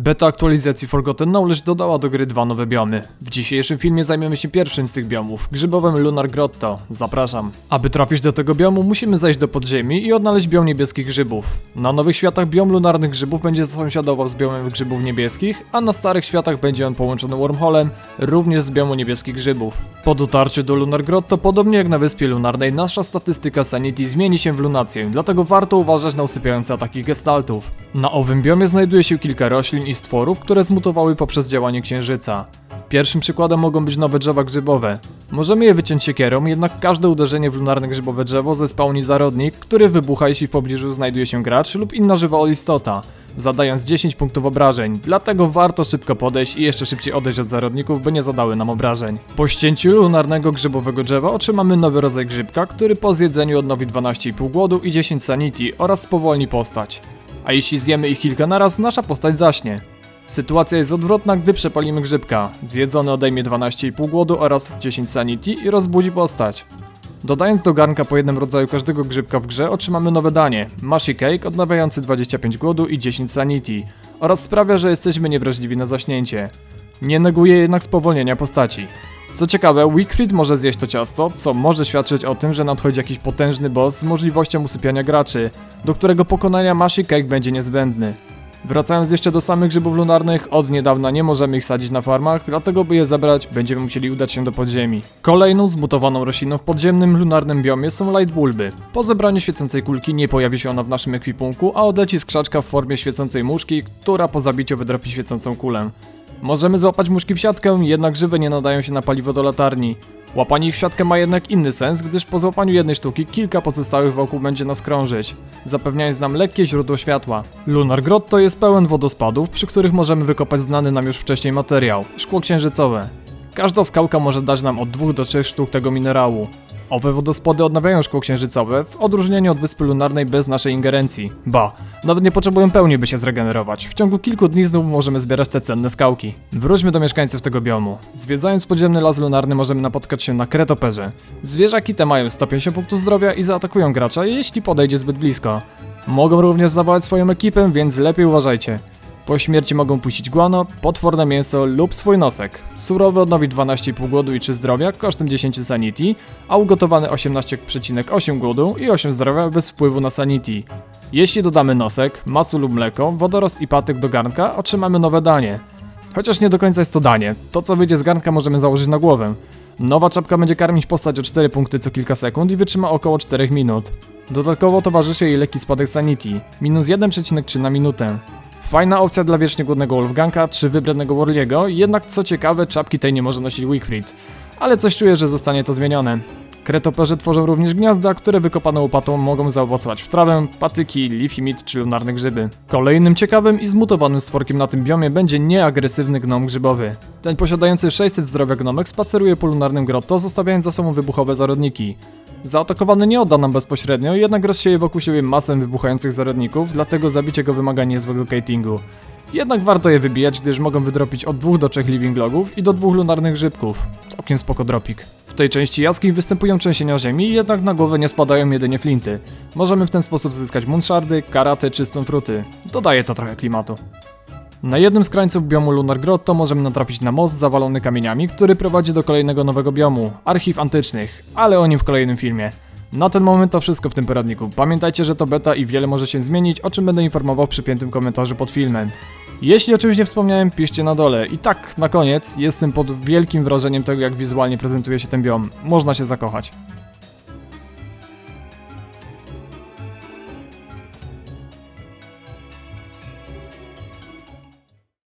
Beta aktualizacji Forgotten Knowledge dodała do gry dwa nowe biomy. W dzisiejszym filmie zajmiemy się pierwszym z tych biomów, grzybowym Lunar Grotto. Zapraszam. Aby trafić do tego biomu, musimy zejść do podziemi i odnaleźć biom niebieskich grzybów. Na nowych światach biom lunarnych grzybów będzie sąsiadował z biomem grzybów niebieskich, a na starych światach będzie on połączony wormholem, również z biomu niebieskich grzybów. Po dotarciu do Lunar Grotto, podobnie jak na wyspie lunarnej, nasza statystyka Sanity zmieni się w lunację, dlatego warto uważać na usypiające ataki gestaltów. Na owym biomie znajduje się kilka roślin i stworów, które zmutowały poprzez działanie księżyca. Pierwszym przykładem mogą być nowe drzewa grzybowe. Możemy je wyciąć siekierą, jednak każde uderzenie w lunarne grzybowe drzewo zespałni zarodnik, który wybucha jeśli w pobliżu znajduje się gracz lub inna żywa istota, zadając 10 punktów obrażeń, dlatego warto szybko podejść i jeszcze szybciej odejść od zarodników, by nie zadały nam obrażeń. Po ścięciu lunarnego grzybowego drzewa otrzymamy nowy rodzaj grzybka, który po zjedzeniu odnowi 12,5 głodu i 10 sanity oraz spowolni postać. A jeśli zjemy ich kilka naraz, nasza postać zaśnie. Sytuacja jest odwrotna, gdy przepalimy grzybka. Zjedzony odejmie 12,5 głodu oraz 10 sanity i rozbudzi postać. Dodając do garnka po jednym rodzaju każdego grzybka w grze, otrzymamy nowe danie. Mashi Cake odnawiający 25 głodu i 10 sanity oraz sprawia, że jesteśmy niewrażliwi na zaśnięcie. Nie neguje jednak spowolnienia postaci. Co ciekawe, Wickfried może zjeść to ciasto, co może świadczyć o tym, że nadchodzi jakiś potężny boss z możliwością usypiania graczy, do którego pokonania Mashi Cake będzie niezbędny. Wracając jeszcze do samych grzybów lunarnych, od niedawna nie możemy ich sadzić na farmach, dlatego by je zebrać, będziemy musieli udać się do podziemi. Kolejną zmutowaną rośliną w podziemnym lunarnym biomie są light bulby. Po zebraniu świecącej kulki nie pojawi się ona w naszym ekwipunku, a odleci z krzaczka w formie świecącej muszki, która po zabiciu wydropi świecącą kulę. Możemy złapać muszki w siatkę, jednak żywe nie nadają się na paliwo do latarni. Łapanie ich w siatkę ma jednak inny sens, gdyż po złapaniu jednej sztuki kilka pozostałych wokół będzie nas krążyć, zapewniając nam lekkie źródło światła. Lunar Grotto jest pełen wodospadów, przy których możemy wykopać znany nam już wcześniej materiał szkło księżycowe. Każda skałka może dać nam od 2 do 3 sztuk tego minerału. Owe wodospady odnawiają szkło księżycowe, w odróżnieniu od wyspy lunarnej bez naszej ingerencji. Ba, nawet nie potrzebują pełni, by się zregenerować. W ciągu kilku dni znów możemy zbierać te cenne skałki. Wróćmy do mieszkańców tego biomu. Zwiedzając podziemny las lunarny możemy napotkać się na kretoperze. Zwierzaki te mają 150 punktów zdrowia i zaatakują gracza, jeśli podejdzie zbyt blisko. Mogą również zawołać swoją ekipę, więc lepiej uważajcie. Po śmierci mogą puścić guano, potworne mięso lub swój nosek. Surowy odnowi 12,5 głodu i 3 zdrowia kosztem 10 sanity, a ugotowany 18,8 głodu i 8 zdrowia bez wpływu na sanity. Jeśli dodamy nosek, masu lub mleko, wodorost i patyk do garnka, otrzymamy nowe danie. Chociaż nie do końca jest to danie. To co wyjdzie z garnka możemy założyć na głowę. Nowa czapka będzie karmić postać o 4 punkty co kilka sekund i wytrzyma około 4 minut. Dodatkowo towarzyszy jej lekki spadek sanity, minus 1,3 na minutę. Fajna opcja dla wiecznie głodnego Wolfganka czy wybranego Warliego, jednak co ciekawe, czapki tej nie może nosić Wickfried. Ale coś czuję, że zostanie to zmienione. Kretoperzy tworzą również gniazda, które wykopane łopatą mogą zaowocować w trawę, patyki, leafy meat czy lunarne grzyby. Kolejnym ciekawym i zmutowanym stworkiem na tym biomie będzie nieagresywny gnom grzybowy. Ten posiadający 600 zdrowia gnomek spaceruje po lunarnym grotto, zostawiając za sobą wybuchowe zarodniki. Zaatakowany nie odda nam bezpośrednio, jednak rozsieje wokół siebie masę wybuchających zarodników, dlatego zabicie go wymaga niezłego catingu. Jednak warto je wybijać, gdyż mogą wydropić od 2 do 3 living logów i do 2 lunarnych grzybków. Całkiem spoko dropik. W tej części jaskiń występują trzęsienia ziemi, jednak na głowę nie spadają jedynie flinty. Możemy w ten sposób zyskać moonshardy, karaty czy stonfruty. Dodaje to trochę klimatu. Na jednym z krańców biomu Lunar Grotto możemy natrafić na most zawalony kamieniami, który prowadzi do kolejnego nowego biomu, archiw antycznych, ale o nim w kolejnym filmie. Na ten moment to wszystko w tym poradniku. Pamiętajcie, że to beta i wiele może się zmienić, o czym będę informował w przypiętym komentarzu pod filmem. Jeśli o czymś nie wspomniałem, piszcie na dole. I tak, na koniec, jestem pod wielkim wrażeniem tego, jak wizualnie prezentuje się ten biom. Można się zakochać.